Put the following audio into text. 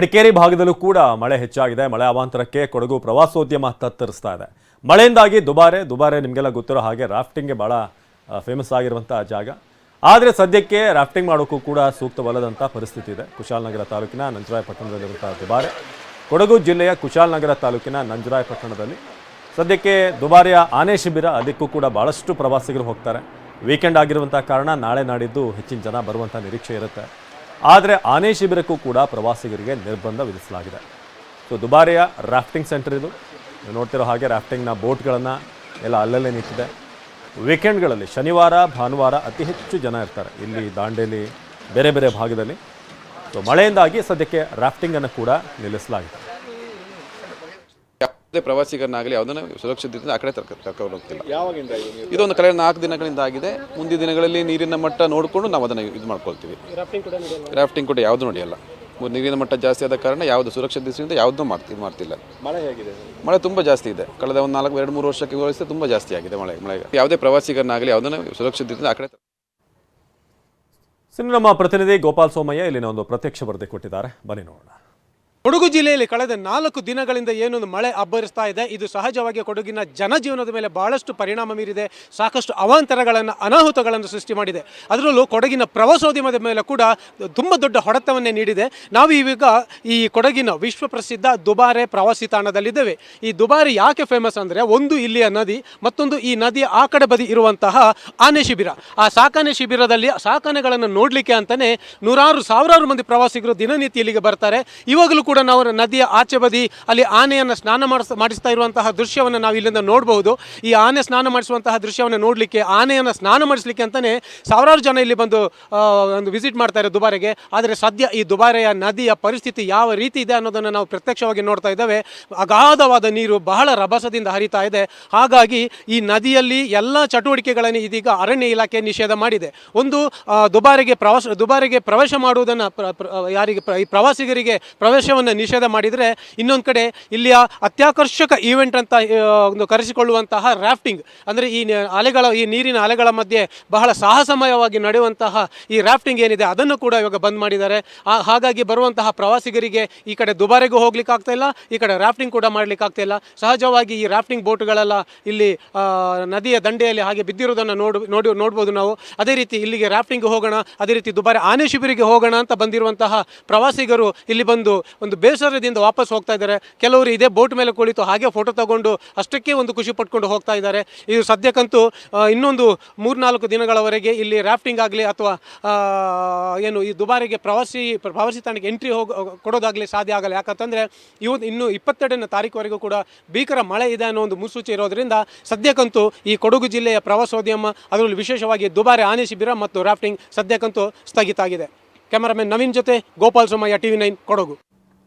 ಮಡಿಕೇರಿ ಭಾಗದಲ್ಲೂ ಕೂಡ ಮಳೆ ಹೆಚ್ಚಾಗಿದೆ. ಮಳೆ ಅವಾಂತರಕ್ಕೆ ಕೊಡಗು ಪ್ರವಾಸೋದ್ಯಮ ತತ್ತರಿಸ್ತಾ ಇದೆ. ಮಳೆಯಿಂದಾಗಿ ದುಬಾರೆ ದುಬಾರೆ ನಿಮಗೆಲ್ಲ ಗೊತ್ತಿರೋ ಹಾಗೆ ರಾಫ್ಟಿಂಗ್ಗೆ ಭಾಳ ಫೇಮಸ್ ಆಗಿರುವಂಥ ಜಾಗ. ಆದರೆ ಸದ್ಯಕ್ಕೆ ರಾಫ್ಟಿಂಗ್ ಮಾಡೋಕ್ಕೂ ಕೂಡ ಸೂಕ್ತವಲ್ಲದಂಥ ಪರಿಸ್ಥಿತಿ ಇದೆ. ಕುಶಾಲನಗರ ತಾಲೂಕಿನ ನಂಜರಾಯಪಟ್ಟಣದಲ್ಲಿರುವಂಥ ದುಬಾರೆ. ಕೊಡಗು ಜಿಲ್ಲೆಯ ಕುಶಾಲನಗರ ತಾಲೂಕಿನ ನಂಜರಾಯಪಟ್ಟಣದಲ್ಲಿ ಸದ್ಯಕ್ಕೆ ದುಬಾರಿಯ ಆನೆ ಶಿಬಿರ ಅದಕ್ಕೂ ಕೂಡ ಭಾಳಷ್ಟು ಪ್ರವಾಸಿಗರು ಹೋಗ್ತಾರೆ. ವೀಕೆಂಡ್ ಆಗಿರುವಂಥ ಕಾರಣ ನಾಳೆ ನಾಡಿದ್ದು ಹೆಚ್ಚಿನ ಜನ ಬರುವಂಥ ನಿರೀಕ್ಷೆ ಇರುತ್ತೆ. ಆದರೆ ಆನೆ ಶಿಬಿರಕ್ಕೂ ಕೂಡ ಪ್ರವಾಸಿಗರಿಗೆ ನಿರ್ಬಂಧ ವಿಧಿಸಲಾಗಿದೆ. ಸೊ ದುಬಾರಿಯ ರಾಫ್ಟಿಂಗ್ ಸೆಂಟರ್ ಇದು. ನೋಡ್ತಿರೋ ಹಾಗೆ ರಾಫ್ಟಿಂಗ್ನ ಬೋಟ್ಗಳನ್ನು ಎಲ್ಲ ಅಲ್ಲಲ್ಲೇ ನಿಂತಿದೆ. ವೀಕೆಂಡ್ಗಳಲ್ಲಿ ಶನಿವಾರ, ಭಾನುವಾರ ಅತಿ ಹೆಚ್ಚು ಜನ ಇರ್ತಾರೆ. ಇಲ್ಲಿ ದಾಂಡೇಲಿ, ಬೇರೆ ಬೇರೆ ಭಾಗದಲ್ಲಿ. ಸೊ ಮಳೆಯಿಂದಾಗಿ ಸದ್ಯಕ್ಕೆ ರಾಫ್ಟಿಂಗನ್ನು ಕೂಡ ನಿಲ್ಲಿಸಲಾಗಿದೆ. ಯಾವುದೇ ಪ್ರವಾಸಿಗರನ್ನಾಗಲಿ ಯಾವುದನ್ನು ಸುರಕ್ಷಿತದಿಂದ ಆ ಕಡೆ ತರ್ಕ ಹೋಗ್ತಿಲ್ಲ. ಯಾವಾಗಿಂದ ಇದು ನೀವು? ಇದೊಂದು ಕಳೆದ ನಾಲ್ಕು ದಿನಗಳಿಂದ ಆಗಿದೆ. ಮುಂದಿನ ದಿನಗಳಲ್ಲಿ ನೀರಿನ ಮಟ್ಟ ನೋಡಿಕೊಂಡು ನಾವು ಅದನ್ನು ಇದು ಮಾಡ್ಕೊಳ್ತೀವಿ. ರಾಫ್ಟಿಂಗ್ ಕೂಡ ಯಾವುದು ನಡೆಯಲ್ಲ. ನೀರಿನ ಮಟ್ಟ ಜಾಸ್ತಿ ಆದ ಕಾರಣ ಯಾವುದು ಸುರಕ್ಷಿತ ದೃಷ್ಟಿಯಿಂದ ಯಾವುದೂ ಮಾಡ್ತಿ ಇದು ಮಾಡ್ತಿಲ್ಲ. ಮಳೆ ಹೇಗಿದೆ? ಮಳೆ ತುಂಬ ಜಾಸ್ತಿ ಇದೆ. ಕಳೆದ ಒಂದು ನಾಲ್ಕು ಎರಡು ಮೂರು ವರ್ಷಕ್ಕೆ ಹೋಲಿಸಿದ್ರೆ ತುಂಬ ಜಾಸ್ತಿ ಆಗಿದೆ ಮಳೆ ಮಳೆ. ಯಾವುದೇ ಪ್ರವಾಸಿಗರನ್ನಾಗಲಿ ಯಾವುದನ್ನು ಸುರಕ್ಷಿತದಿಂದ ಆ ಕಡೆ ಸಿನಿಮಾ ನಮ್ಮ ಪ್ರತಿನಿಧಿ ಗೋಪಾಲ್ ಸೋಮಯ್ಯ ಇಲ್ಲಿನ ಒಂದು ಪ್ರತ್ಯಕ್ಷ ವರದಿ ಕೊಟ್ಟಿದ್ದಾರೆ. ಬನ್ನಿ ನೋಡೋಣ. ಕೊಡಗು ಜಿಲ್ಲೆಯಲ್ಲಿ ಕಳೆದ ನಾಲ್ಕು ದಿನಗಳಿಂದ ಏನೊಂದು ಮಳೆ ಅಬ್ಬರಿಸ್ತಾ ಇದೆ. ಇದು ಸಹಜವಾಗಿ ಕೊಡಗಿನ ಜನಜೀವನದ ಮೇಲೆ ಬಹಳಷ್ಟು ಪರಿಣಾಮ ಮೀರಿದೆ ಸಾಕಷ್ಟು ಅವಾಂತರಗಳನ್ನು, ಅನಾಹುತಗಳನ್ನು ಸೃಷ್ಟಿ ಮಾಡಿದೆ. ಅದರಲ್ಲೂ ಕೊಡಗಿನ ಪ್ರವಾಸೋದ್ಯಮದ ಮೇಲೆ ಕೂಡ ತುಂಬ ದೊಡ್ಡ ಹೊಡೆತವನ್ನೇ ನೀಡಿದೆ. ನಾವು ಈಗ ಈ ಕೊಡಗಿನ ವಿಶ್ವ ಪ್ರಸಿದ್ಧ ದುಬಾರೆ ಪ್ರವಾಸಿ ತಾಣದಲ್ಲಿದ್ದೇವೆ. ಈ ದುಬಾರೆ ಯಾಕೆ ಫೇಮಸ್ ಅಂದರೆ ಒಂದು ಇಲ್ಲಿಯ ನದಿ, ಮತ್ತೊಂದು ಈ ನದಿಯ ಆ ಕಡೆ ಬದಿ ಇರುವಂತಹ ಆನೆ ಶಿಬಿರ. ಆ ಸಾಕಾನೆ ಶಿಬಿರದಲ್ಲಿ ಸಾಕಾನೆಗಳನ್ನು ನೋಡಲಿಕ್ಕೆ ಅಂತಲೇ ನೂರಾರು, ಸಾವಿರಾರು ಮಂದಿ ಪ್ರವಾಸಿಗರು ದಿನನಿತ್ಯ ಇಲ್ಲಿಗೆ ಬರ್ತಾರೆ. ಇವಾಗಲೂ ಕೂಡ ನಾವು ನದಿಯ ಆಚೆ ಬದಿ ಅಲ್ಲಿ ಆನೆಯನ್ನು ಸ್ನಾನ ಮಾಡಿಸ್, ಮಾಡಿಸ್ತಾ ಇರುವಂತಹ ದೃಶ್ಯವನ್ನು ನಾವು ಇಲ್ಲಿಂದ ನೋಡಬಹುದು. ಈ ಆನೆ ಸ್ನಾನ ಮಾಡಿಸುವಂತಹ ದೃಶ್ಯವನ್ನು ನೋಡಲಿಕ್ಕೆ, ಆನೆಯನ್ನು ಸ್ನಾನ ಮಾಡಿಸ್ಲಿಕ್ಕೆ ಅಂತಲೇ ಸಾವಿರಾರು ಜನ ಇಲ್ಲಿ ಬಂದು ಒಂದು ವಿಸಿಟ್ ಮಾಡ್ತಾರೆ ದುಬಾರೆಗೆ. ಆದರೆ ಸದ್ಯ ಈ ದುಬಾರೆಯ ನದಿಯ ಪರಿಸ್ಥಿತಿ ಯಾವ ರೀತಿ ಇದೆ ಅನ್ನೋದನ್ನು ನಾವು ಪ್ರತ್ಯಕ್ಷವಾಗಿ ನೋಡ್ತಾ ಇದ್ದೇವೆ. ಅಗಾಧವಾದ ನೀರು ಬಹಳ ರಭಸದಿಂದ ಹರಿತಾ ಇದೆ. ಹಾಗಾಗಿ ಈ ನದಿಯಲ್ಲಿ ಎಲ್ಲ ಚಟುವಟಿಕೆಗಳನ್ನು ಇದೀಗ ಅರಣ್ಯ ಇಲಾಖೆ ನಿಷೇಧ ಮಾಡಿದೆ. ಒಂದು ದುಬಾರೆಗೆ ಪ್ರವಾಸ, ದುಬಾರೆಗೆ ಪ್ರವೇಶ ಮಾಡುವುದನ್ನು ಯಾರಿಗೆ, ಈ ಪ್ರವಾಸಿಗರಿಗೆ ಪ್ರವೇಶವನ್ನು ನಿಷೇಧ ಮಾಡಿದರೆ ಇನ್ನೊಂದು ಕಡೆ ಇಲ್ಲಿಯ ಅತ್ಯಾಕರ್ಷಕ ಈವೆಂಟ್ ಅಂತ ಒಂದು ಕರೆಸಿಕೊಳ್ಳುವಂತಹ ರಾಫ್ಟಿಂಗ್ ಅಂದರೆ ಈ ಅಲೆಗಳ, ಈ ನೀರಿನ ಅಲೆಗಳ ಮಧ್ಯೆ ಬಹಳ ಸಾಹಸಮಯವಾಗಿ ನಡೆಯುವಂತಹ ಈ ರಾಫ್ಟಿಂಗ್ ಏನಿದೆ, ಅದನ್ನು ಕೂಡ ಇವಾಗ ಬಂದ್ ಮಾಡಿದ್ದಾರೆ. ಹಾಗಾಗಿ ಬರುವಂತಹ ಪ್ರವಾಸಿಗರಿಗೆ ಈ ಕಡೆ ದುಬಾರೆಗೂ ಹೋಗ್ಲಿಕ್ಕೆ ಆಗ್ತಾ ಇಲ್ಲ, ಈ ಕಡೆ ರಾಫ್ಟಿಂಗ್ ಕೂಡ ಮಾಡ್ಲಿಕ್ಕೆ ಆಗ್ತಾ ಇಲ್ಲ. ಸಹಜವಾಗಿ ಈ ರಾಫ್ಟಿಂಗ್ ಬೋಟ್ಗಳೆಲ್ಲ ಇಲ್ಲಿ ನದಿಯ ದಂಡೆಯಲ್ಲಿ ಹಾಗೆ ಬಿದ್ದಿರುವುದನ್ನು ನೋಡು, ನೋಡಿ, ನೋಡ್ಬೋದು ನಾವು. ಅದೇ ರೀತಿ ಇಲ್ಲಿಗೆ ರಾಫ್ಟಿಂಗ್ ಹೋಗೋಣ, ಅದೇ ರೀತಿ ದುಬಾರೆ ಆನೆ ಶಿಬಿರಿಗೆ ಹೋಗೋಣ ಅಂತ ಬಂದಿರುವಂತಹ ಪ್ರವಾಸಿಗರು ಇಲ್ಲಿ ಬಂದು ಒಂದು ಬೇಸರದಿಂದ ವಾಪಸ್ ಹೋಗ್ತಾ ಇದ್ದಾರೆ. ಕೆಲವರು ಇದೇ ಬೋಟ್ ಮೇಲೆ ಕುಳಿತು ಹಾಗೆ ಫೋಟೋ ತಗೊಂಡು ಅಷ್ಟಕ್ಕೆ ಒಂದು ಖುಷಿ ಪಟ್ಕೊಂಡು ಹೋಗ್ತಾ ಇದ್ದಾರೆ. ಇದು ಸದ್ಯಕ್ಕಂತೂ ಇನ್ನೊಂದು ಮೂರ್ನಾಲ್ಕು ದಿನಗಳವರೆಗೆ ಇಲ್ಲಿ ರಾಫ್ಟಿಂಗ್ ಆಗಲಿ ಅಥವಾ ಏನು ಈ ದುಬಾರಿಗೆ ಪ್ರವಾಸಿ ಪ್ರವಾಸಿ ತಾಣಕ್ಕೆ ಎಂಟ್ರಿ ಹೋಗ, ಕೊಡೋದಾಗಲಿ ಸಾಧ್ಯ ಆಗಲ್ಲ. ಯಾಕಂತಂದರೆ ಇವತ್ತು ಇನ್ನು ಇಪ್ಪತ್ತೆರಡನೇ ತಾರೀಕುವರೆಗೂ ಕೂಡ ಭೀಕರ ಮಳೆ ಇದೆ ಅನ್ನೋ ಒಂದು ಮುನ್ಸೂಚನೆ ಇರೋದ್ರಿಂದ ಸದ್ಯಕ್ಕಂತೂ ಈ ಕೊಡಗು ಜಿಲ್ಲೆಯ ಪ್ರವಾಸೋದ್ಯಮ ಅದರಲ್ಲಿ ವಿಶೇಷವಾಗಿ ದುಬಾರಿ ಆನೆ ಶಿಬಿರ ಮತ್ತು ರಾಫ್ಟಿಂಗ್ ಸದ್ಯಕ್ಕಂತೂ ಸ್ಥಗಿತ ಆಗಿದೆ. ಕ್ಯಾಮರಾಮನ್ ನವೀನ್ ಜೊತೆ ಗೋಪಾಲ್ ಸೋಮಯ್ಯ, ಟಿವಿ ನೈನ್, ಕೊಡಗು.